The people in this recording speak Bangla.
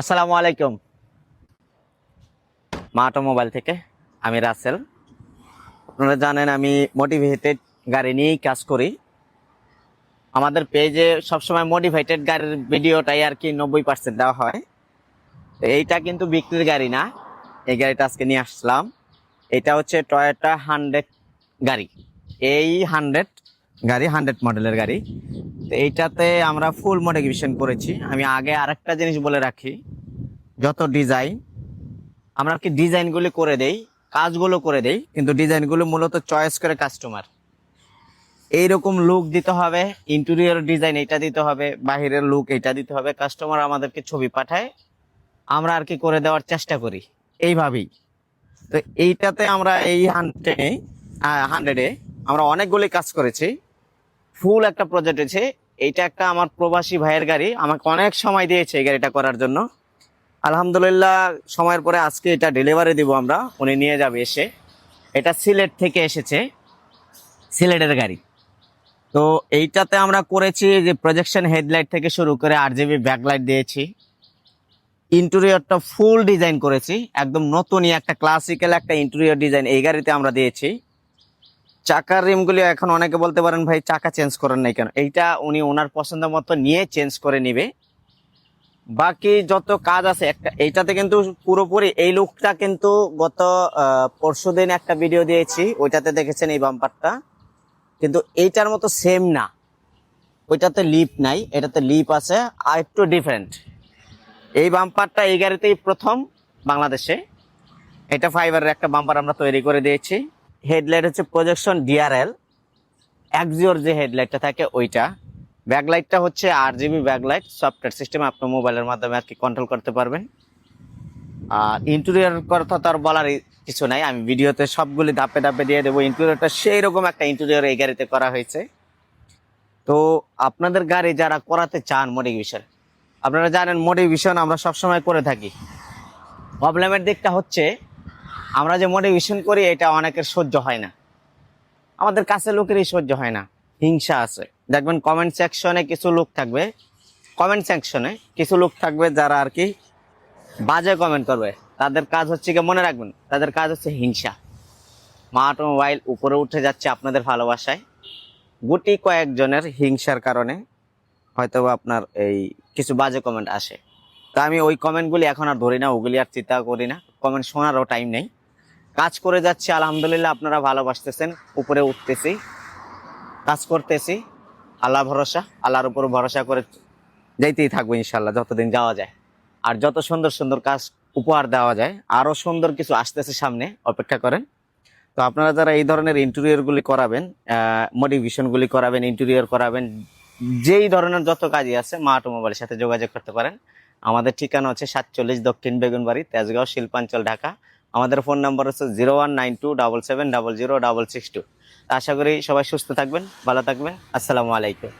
আসসালামু আলাইকুম। মা অটোমোবাইল থেকে, আমি রাসেল। আপনারা জানেন আমি মোটিভেটেড গাড়ি নিয়েই কাজ করি। আমাদের পেজে সবসময় মোটিভেটেড গাড়ির ভিডিওটাই আর কি নব্বই পার্সেন্ট দেওয়া হয়। এইটা কিন্তু বিক্রির গাড়ি না। এই গাড়িটা আজকে নিয়ে আসলাম। এটা হচ্ছে টয়োটা হান্ড্রেড গাড়ি। এই হান্ড্রেড গাড়ি হান্ড্রেড মডেলের গাড়ি। এইটাতে আমরা ফুল মডিফিকেশন করেছি। আমি আগে আরেকটা জিনিস বলে রাখি, যত ডিজাইন আমরা কি ডিজাইনগুলি করে দেই, কাজগুলো করে দেই, কিন্তু ডিজাইনগুলো মূলত চয়েস করে কাস্টমার এইরকম লুক দিতে হবে ইন্টেরিয়র ডিজাইন এটা দিতে হবে, বাহিরের লুক এটা দিতে হবে কাস্টমার আমাদেরকে ছবি পাঠায়, আমরা আর কি করে দেওয়ার চেষ্টা করি, এইভাবেই। তো এইটাতে আমরা এই হান্ড্রেডে হান্ড্রেডে আমরা অনেকগুলি কাজ করেছি ফুল একটা প্রজেক্ট আছে এইটা একটা আমার প্রবাসী ভাইয়ের গাড়ি। আমাকে অনেক সময় দিয়েছে এই গাড়িটা করার জন্য। আলহামদুলিল্লাহ, সময়ের পরে আজকে এটা ডেলিভারি দিব আমরা। উনি নিয়ে যাবে এসে। এটা সিলেট থেকে এসেছে। সিলেটের গাড়ি। তো এইটাতে আমরা করেছি যে প্রজেকশন হেডলাইট থেকে শুরু করে আর জিবি ব্যাকলাইট দিয়েছি। ইন্টেরিয়রটা ফুল ডিজাইন করেছি। একদম নতুনই একটা ক্লাসিক্যাল একটা ইন্টেরিয়র ডিজাইন এই গাড়িতে আমরা দিয়েছি। চাকার রিমগুলি এখন অনেকে বলতে পারেন, ভাই, চাকা চেঞ্জ করেন নাই কেন? এইটা উনি ওনার পছন্দ মতো নিয়ে চেঞ্জ করে নিবে। বাকি যত কাজ আছে, একটা, এইটাতে কিন্তু পুরোপুরি এই লুকটা কিন্তু গত পরশু দিন একটা ভিডিও দিয়েছি, ওইটাতে দেখেছেন এই বাম্পারটা কিন্তু এইটার মতো সেম না। ওইটাতে লিপ নাই, এটাতে লিপ আছে, আর একটু ডিফারেন্ট এই বাম্পারটা এই গাড়িতেই প্রথম বাংলাদেশে। এটা ফাইবারের একটা বাম্পার আমরা তৈরি করে দিয়েছি। হেডলাইট হচ্ছে প্রজেকশন ডিআরএল একজিওর যে হেডলাইটটা থাকে ওইটা। ব্যাকলাইটটা হচ্ছে R G B backlight. Software system আপনার মোবাইলের মাধ্যমে আর কি কন্ট্রোল করতে পারবেন। আর ইন্টেরিয়র কথা তো আর বলার কিছু নাই। আমি ভিডিওতে সবগুলি ধাপে ধাপে দিয়ে দেবো। ইন্টেরিয়রটা সেই রকম একটা ইন্টেরিয়র এই গাড়িতে করা হয়েছে। তো আপনাদের গাড়ি যারা করাতে চান মডিফিকেশন আপনারা জানেন মডিফিকেশন আমরা সবসময় করে থাকি। প্রবলেমের দিকটা হচ্ছে আমরা যে মডিফিকেশন করি, এটা অনেকের সহ্য হয় না। আমাদের কাছে লোকেরই সহ্য হয় না। হিংসা আছে। দেখবেন কমেন্ট সেকশনে কিছু লোক থাকবে কমেন্ট সেকশনে কিছু লোক থাকবে যারা আর কি বাজে কমেন্ট করবে। তাদের কাজ হচ্ছে কি মনে রাখবেন, তাদের কাজ হচ্ছে হিংসা। মা অটোমোবাইল উপরে উঠে যাচ্ছে আপনাদের ভালোবাসায়। গুটি কয়েকজনের হিংসার কারণে হয়তো আপনার এই কিছু বাজে কমেন্ট আসে। তা আমি ওই কমেন্টগুলি এখন আর ধরি না, ওগুলি আর চিন্তা করি না। কমেন্ট শোনারও টাইম নেই। কাজ করে যাচ্ছি, আলহামদুলিল্লাহ আপনারা ভালোবাসতেছেন, উপরে উঠতেছি, কাজ করতেছি, আল্লাহ ভরসা, আল্লাহর উপর ভরসা করে যাইতেই থাকব ইনশাল্লাহ যতদিন যাওয়া যায়। আর যত সুন্দর সুন্দর কাজ উপহার দেওয়া যায়, আরও সুন্দর কিছু আসতেছে সামনে, অপেক্ষা করেন। তো আপনারা যারা এই ধরনের ইন্টেরিয়রগুলি করাবেন মডিফিকেশনগুলি করাবেন ইন্টেরিয়র করাবেন, যেই ধরনের যত কাজই আছে মা অটোমোবাইলের সাথে যোগাযোগ করতে পারেন। আমাদের ঠিকানা হচ্ছে সাতচল্লিশ দক্ষিণ বেগুনবাড়ি, তেজগাঁও, শিল্পাঞ্চল, ঢাকা। আমাদের ফোন নাম্বার হচ্ছে zero one nine two double seven double zero double six two. আশা করি সবাই সুস্থ থাকবেন, ভালো থাকবেন। আসসালামু আলাইকুম।